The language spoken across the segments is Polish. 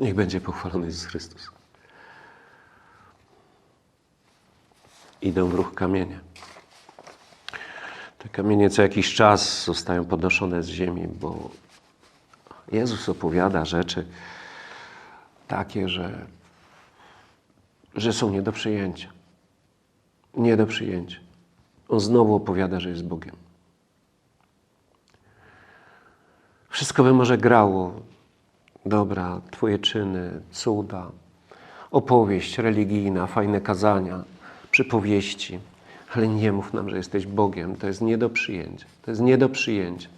Niech będzie pochwalony Jezus Chrystus. Idą w ruch kamienie. Te kamienie co jakiś czas zostają podnoszone z ziemi, bo Jezus opowiada rzeczy takie, że, że są nie do przyjęcia. Nie do przyjęcia. On znowu opowiada, że jest Bogiem. Wszystko by może grało. Dobra, Twoje czyny, cuda, opowieść religijna, fajne kazania, przypowieści. Ale nie mów nam, że jesteś Bogiem. To jest nie do przyjęcia. To jest nie do przyjęcia.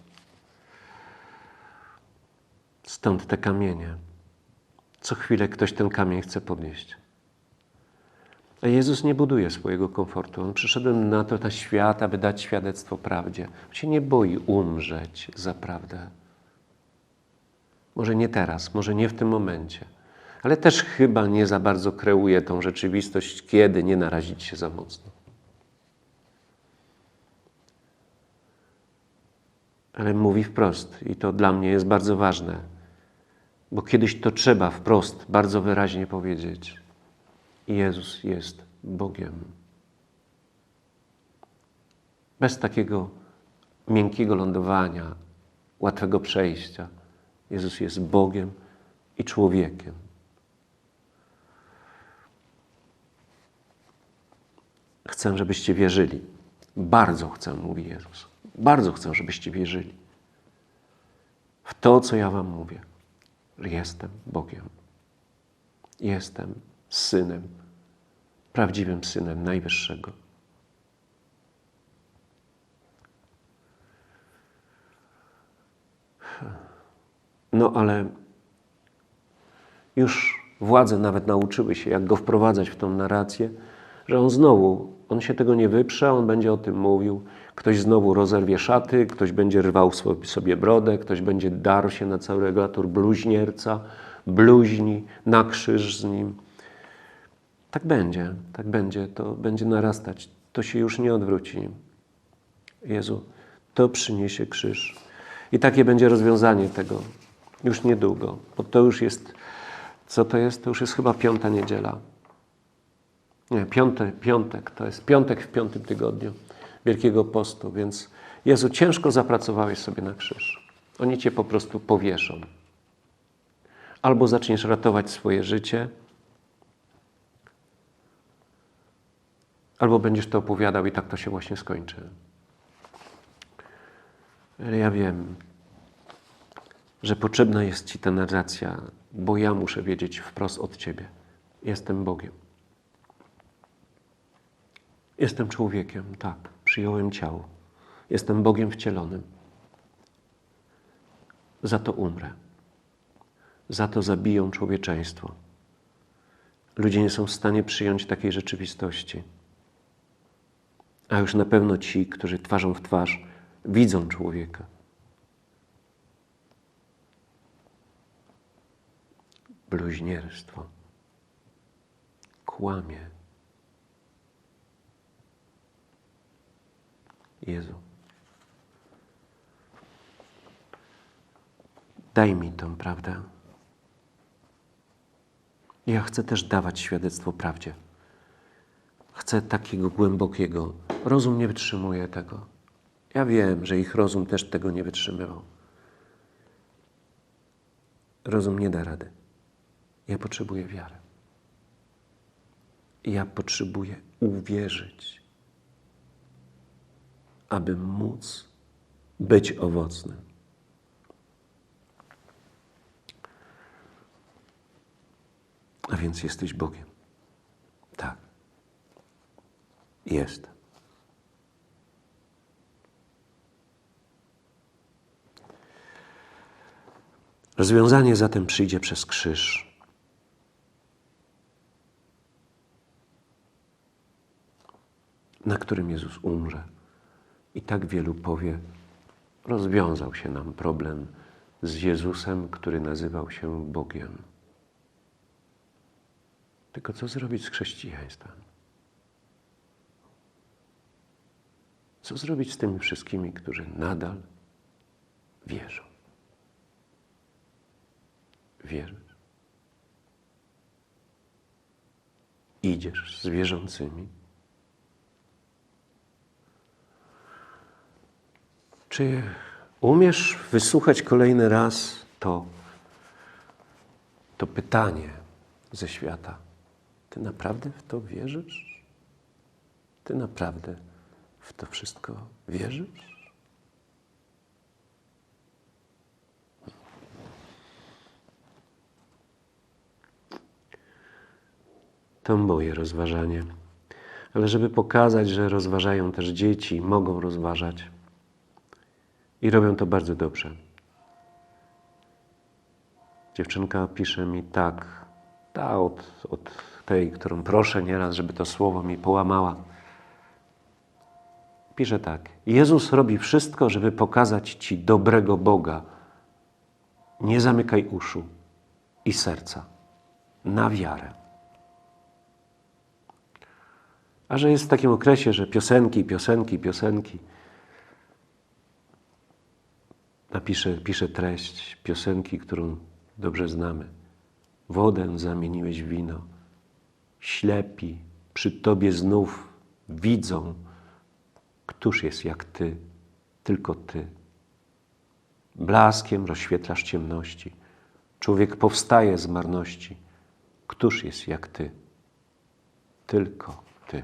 Stąd te kamienie. Co chwilę ktoś ten kamień chce podnieść. A Jezus nie buduje swojego komfortu. On przyszedł na to, na świat, aby dać świadectwo prawdzie. On się nie boi umrzeć za prawdę. Może nie teraz, może nie w tym momencie, ale też chyba nie za bardzo kreuje tą rzeczywistość, kiedy nie narazić się za mocno. Ale mówi wprost i to dla mnie jest bardzo ważne, bo kiedyś to trzeba wprost, bardzo wyraźnie powiedzieć. Jezus jest Bogiem. Bez takiego miękkiego lądowania, łatwego przejścia. Jezus jest Bogiem i człowiekiem. Chcę, żebyście wierzyli. Bardzo chcę, mówi Jezus. Bardzo chcę, żebyście wierzyli w to, co ja Wam mówię. Że jestem Bogiem. Jestem Synem, prawdziwym Synem Najwyższego. No ale już władze nawet nauczyły się, jak go wprowadzać w tą narrację, że on znowu, on się tego nie wyprze, on będzie o tym mówił. Ktoś znowu rozerwie szaty, ktoś będzie rwał sobie brodę, ktoś będzie darł się na cały regulator bluźnierca, bluźni, na krzyż z nim. Tak będzie, tak będzie, to będzie narastać. To się już nie odwróci. Jezu, to przyniesie krzyż. I takie będzie rozwiązanie tego już niedługo, bo to już jest, co to jest? To już jest chyba piąta niedziela. Nie, piąty, piątek, to jest piątek w piątym tygodniu Wielkiego Postu, więc Jezu, ciężko zapracowałeś sobie na krzyż. Oni Cię po prostu powieszą. Albo zaczniesz ratować swoje życie, albo będziesz to opowiadał i tak to się właśnie skończy. Ale ja wiem, że potrzebna jest Ci ta narracja, bo ja muszę wiedzieć wprost od Ciebie. Jestem Bogiem. Jestem człowiekiem, tak, przyjąłem ciało. Jestem Bogiem wcielonym. Za to umrę. Za to zabiją człowieczeństwo. Ludzie nie są w stanie przyjąć takiej rzeczywistości. A już na pewno ci, którzy twarzą w twarz widzą człowieka. Bluźnierstwo. Kłamie. Jezu. Daj mi tą prawdę. Ja chcę też dawać świadectwo prawdzie. Chcę takiego głębokiego. Rozum nie wytrzymuje tego. Ja wiem, że ich rozum też tego nie wytrzymywał. Rozum nie da rady. Ja potrzebuję wiary. Ja potrzebuję uwierzyć, aby móc być owocnym. A więc jesteś Bogiem. Tak. Jest. Rozwiązanie zatem przyjdzie przez krzyż. na którym Jezus umrze. I tak wielu powie, rozwiązał się nam problem z Jezusem, który nazywał się Bogiem. Tylko co zrobić z chrześcijaństwem? Co zrobić z tymi wszystkimi, którzy nadal wierzą? Wierzysz? Idziesz z wierzącymi? Czy umiesz wysłuchać kolejny raz to, to pytanie ze świata? Ty naprawdę w to wierzysz? Ty naprawdę w to wszystko wierzysz? To moje rozważanie. Ale żeby pokazać, że rozważają też dzieci, mogą rozważać. I robią to bardzo dobrze. Dziewczynka pisze mi tak, ta od, od tej, którą proszę nieraz, żeby to słowo mi połamała. Pisze tak. Jezus robi wszystko, żeby pokazać Ci dobrego Boga. Nie zamykaj uszu i serca na wiarę. A że jest w takim okresie, że piosenki, piosenki, piosenki, napiszę, piszę treść piosenki, którą dobrze znamy. Wodę zamieniłeś w wino. Ślepi przy Tobie znów widzą, któż jest jak Ty, tylko Ty. Blaskiem rozświetlasz ciemności. Człowiek powstaje z marności. Któż jest jak Ty? Tylko Ty.